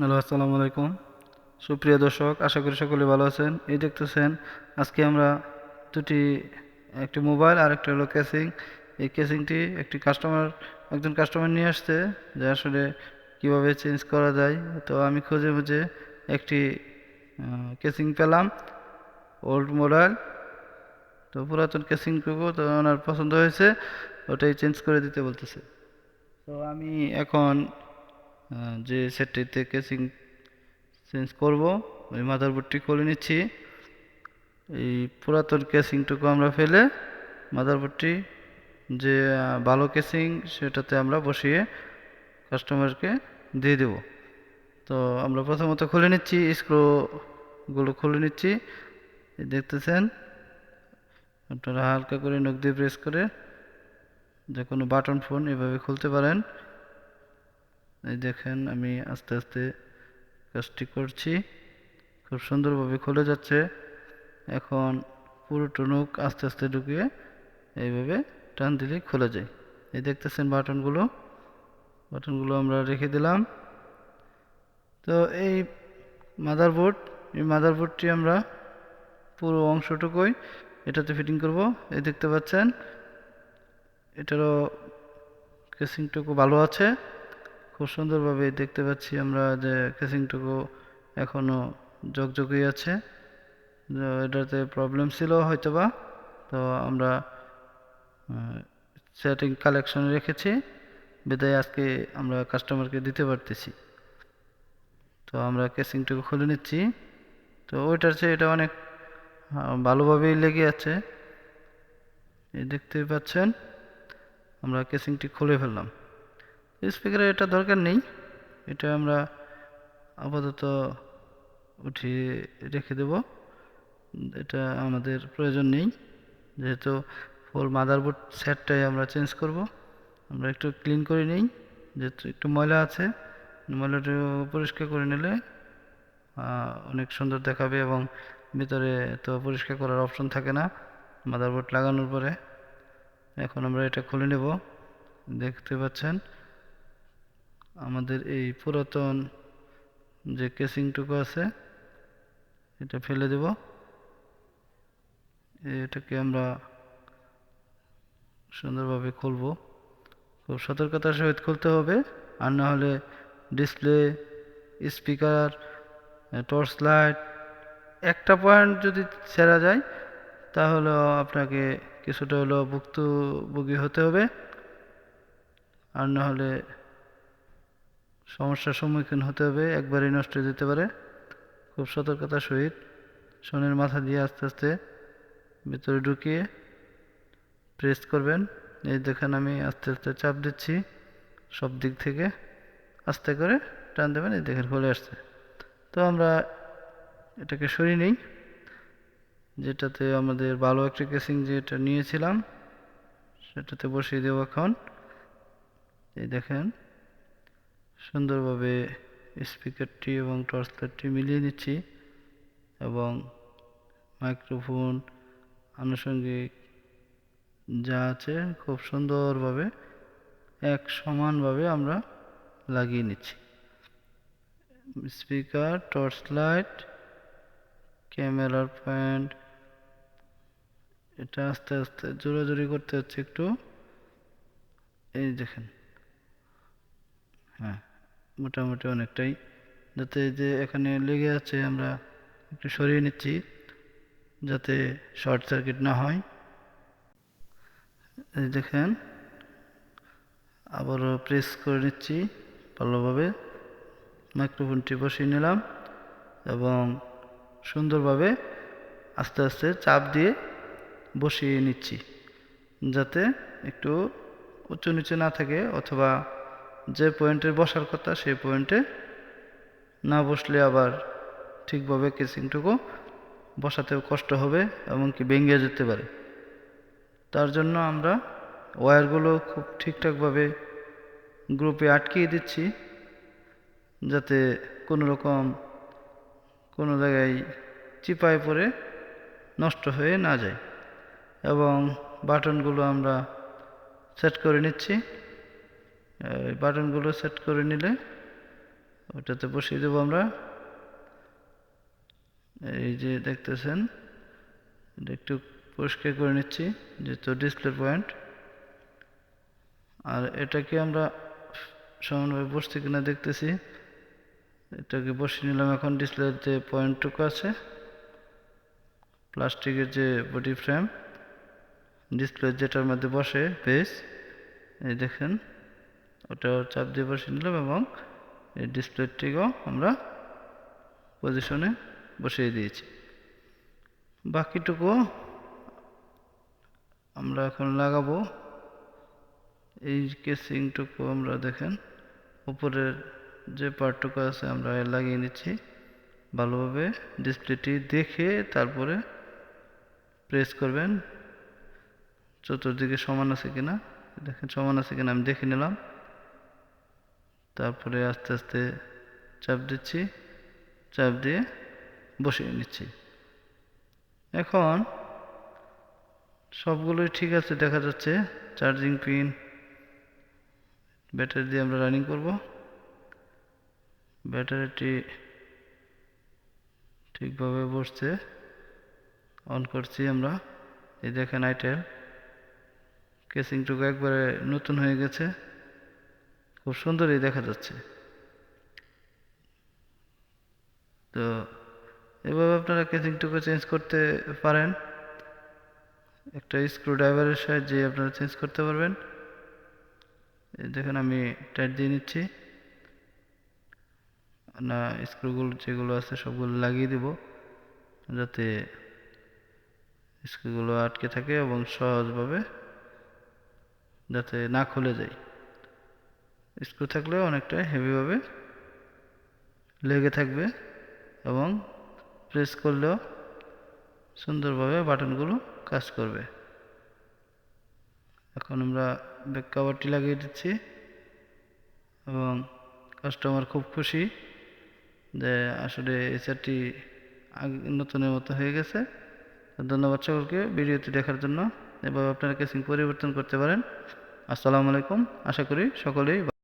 Hello, আসসালামু আলাইকুম। সুপ্রিয় দর্শক, আশা করি সকলে ভালো আছেন। এই দেখতেছেন, আজকে আমরা দুটি, একটি মোবাইল আর একটা হলো ক্যাসিং। এই কেসিংটি একটি কাস্টমার একজন কাস্টমার নিয়ে আসছে, যে আসলে কীভাবে চেঞ্জ করা যায়। তো আমি খুঁজে খুঁজে একটি কেসিং পেলাম ওল্ড মডেল তো পুরাতন কেসিংটুকু তো ওনার পছন্দ হয়েছে, ওটাই চেঞ্জ করে দিতে বলতেছে। তো আমি এখন যে সেটটিতে কেসিং চেঞ্জ করব, ওই মাদারবোর্ডটি খুলে নিচ্ছি। এই পুরাতন কেসিংটুকু আমরা ফেলে মাদারবোর্ডটি যে ভালো কেসিং সেটাতে আমরা বসিয়ে কাস্টমারকে দিয়ে দেব। তো আমরা প্রথমত খুলে নিচ্ছি স্ক্রুগুলো খুলে নিচ্ছি। দেখতেছেন, আপনারা হালকা করে নখ দিয়ে প্রেস করে যে কোনো বাটন ফোন এভাবে খুলতে পারেন। দেখেন, আমি আস্তে আস্তে কাজটি করছি। খুব সুন্দরভাবে খুলে যাচ্ছে। এখন পুরো টুনুক আস্তে আস্তে ঢুকিয়ে এইভাবে টান দিলেই খুলে যায়। এই দেখতেছেন বাটনগুলো। বাটনগুলো আমরা রেখে দিলাম। তো এই মাদারবোর্ড, এই মাদারবোর্ডটি আমরা পুরো অংশটুকুই এটাতে ফিটিং করব। এই দেখতে পাচ্ছেন, এটারও কেসিংটুকু ভালো আছে। খুব সুন্দরভাবে দেখতে পাচ্ছি আমরা যে কেসিংটুকু এখনও জকজকই আছে। এটাতে প্রবলেম ছিল হয়তোবা। তো আমরা সেটিং কালেকশনে রেখেছি। বিদায় আজকে আমরা কাস্টমারকে দিতে পারতেছি। তো আমরা কেসিংটুকু খুলে নিচ্ছি। তো ওইটার চেয়ে এটা অনেক ভালোভাবেই লেগে আছে। এই দেখতেই পাচ্ছেন, আমরা কেসিংটি খুলে ফেললাম। স্পিকারে এটা দরকার নেই। এটা আমরা আপাতত উঠিয়ে রেখে দেব। এটা আমাদের প্রয়োজন নেই। যেহেতু ফুল মাদারবোর্ড সেটটাই আমরা চেঞ্জ করব। আমরা একটু ক্লিন করে নিই। যেহেতু একটু ময়লা আছে, ময়লাটা পরিষ্কার করে নিলে অনেক সুন্দর দেখাবে এবং ভিতরে তো পরিষ্কার করার অপশন থাকে না মাদারবোর্ড লাগানোর পরে। এখন আমরা এটা খুলে নেব। দেখতে পাচ্ছেন? আমাদের এই পুরাতন যে কেসিংটুকু আছে, এটা ফেলে দেব। এটাকে আমরা সুন্দরভাবে খুলব। খুব সতর্কতার সহিত খুলতে হবে, আর না হলে ডিসপ্লে, স্পিকার টর্চ লাইট, একটা পয়েন্ট যদি ছেঁড়া যায় তাহলে আপনাকে কিছুটা হলেও ভুক্তভোগী হতে হবে। আর না হলে সমস্যার সম্মুখীন হতে হবে, একবারই নষ্ট হয়ে যেতে পারে। খুব সতর্কতার সহিত শনের মাথা দিয়ে আস্তে আস্তে ভিতরে ঢুকিয়ে প্রেস করবেন। এই দেখেন আমি আস্তে আস্তে চাপ দিচ্ছি সব দিক থেকে। আস্তে করে টান দেবেন, এই দেখেন খুলে আসছে। তো আমরা এটাকে সরিয়ে নিই, যেটাতে আমাদের ভালো একটা কেসিং যেটা নিয়েছিলাম, সেটাতে বসিয়ে দেবো এখন। এই দেখেন সুন্দরভাবে স্পিকারটি এবং টর্চ লাইটটি মিলিয়ে নিচ্ছি এবং মাইক্রোফোন আনুষঙ্গিক যা আছে খুব সুন্দরভাবে এক সমানভাবে আমরা লাগিয়ে নিচ্ছি। স্পিকার টর্চ লাইট ক্যামেরার পয়েন্ট এটা আস্তে আস্তে জোরাজুরি করতে হচ্ছে একটু। এই দেখেন। হ্যাঁ। মোটামুটি অনেকটাই। যাতে যে এখানে লেগে আছে আমরা একটু সরিয়ে নিচ্ছি, যাতে শর্ট সার্কিট না হয়। এই দেখেন, আবারও প্রেস করে নিচ্ছি ভালোভাবে। মাইক্রোফোনটি বসিয়ে নিলাম এবং সুন্দরভাবে আস্তে আস্তে চাপ দিয়ে বসিয়ে নিচ্ছি, যাতে একটু উঁচু নিচে না থাকে অথবা যে পয়েন্টে বসার কথা, সেই পয়েন্টে না বসলে আবার ঠিকভাবে কেসিংটুকু বসাতেও কষ্ট হবে এমনকি ভেঙে যেতে পারে। তার জন্য আমরা ওয়্যারগুলো খুব ঠিকঠাকভাবে গ্রুপে আটকিয়ে দিচ্ছি, যাতে কোনো রকম কোনো জায়গায় চিপায় পড়ে নষ্ট হয়ে না যায়। এবং বাটনগুলো আমরা সেট করে নিচ্ছি। বাটনগুলো সেট করে নিলে ওটাতে বসিয়ে দেবো আমরা। এই যে দেখতেছেন একটু পরিষ্কার করে নিচ্ছি, যেহেতু ডিসপ্লে পয়েন্ট আর এটাকে আমরা সমানভাবে বসছে কিনা দেখতেছি। এটাকে বসিয়ে নিলাম, এখন ডিসপ্লের যে পয়েন্টটুকু আছে। প্লাস্টিকের যে বডি ফ্রেম ডিসপ্লে যেটার মধ্যে বসে বেস এই দেখেন। ওটা চাপ দিয়ে বসিয়ে নিলাম এবং এই ডিসপ্লেটিকেও আমরা পজিশনে বসিয়ে দিয়েছি। বাকিটুকু আমরা এখন লাগাবো। এই কেসিংটুকু আমরা দেখেন, উপরের যে পার্টটুকু আছে আমরা লাগিয়ে নিচ্ছি। ভালোভাবে ডিসপ্লেটি দেখে তারপরে প্রেস করবেন। চতুর্দিকে সমান আছে কিনা? দেখেন সমান আছে কিনা আমি দেখে নিলাম। তারপরে আস্তে আস্তে চাপ দিচ্ছি, চাপ দিয়ে বসিয়ে নিচ্ছি। এখন সবগুলোই ঠিক আছে, দেখা যাচ্ছে চার্জিং পিন, ব্যাটারি দিয়ে আমরা রানিং করব। ব্যাটারিটি ঠিকভাবে বসছে, অন করছি আমরা। এই দেখেন আইটেল কেসিংটুকু একবারে নতুন হয়ে গেছে। খুব সুন্দরই দেখা যাচ্ছে। তো এভাবে আপনারা কেসিংটুকু চেঞ্জ করতে পারেন। একটা স্ক্রু ড্রাইভারের সাহায্যে আপনারা চেঞ্জ করতে পারবেন। দেখেন আমি টাইট দিয়ে নিচ্ছি। না স্ক্রুগুলো যেগুলো আছে সবগুলো লাগিয়ে দিব। যাতে স্ক্রুগুলো আটকে থাকে এবং সহজভাবে যাতে না খুলে যায়। স্ক্রু থাকলেও অনেকটা হেভিভাবে লেগে থাকবে এবং প্রেস করলেও সুন্দরভাবে বাটনগুলো কাজ করবে। এখন আমরা ব্যাক কাভারটি লাগিয়ে দিচ্ছি এবং কাস্টমার খুব খুশি যে আসলে আগে, নতুনের মতো হয়ে গেছে। ধন্যবাদ সকলকে ভিডিওটি দেখার জন্য। এভাবে আপনারা কেসিং পরিবর্তন করতে পারেন। আসসালামু আলাইকুম। আশা করি সকলেই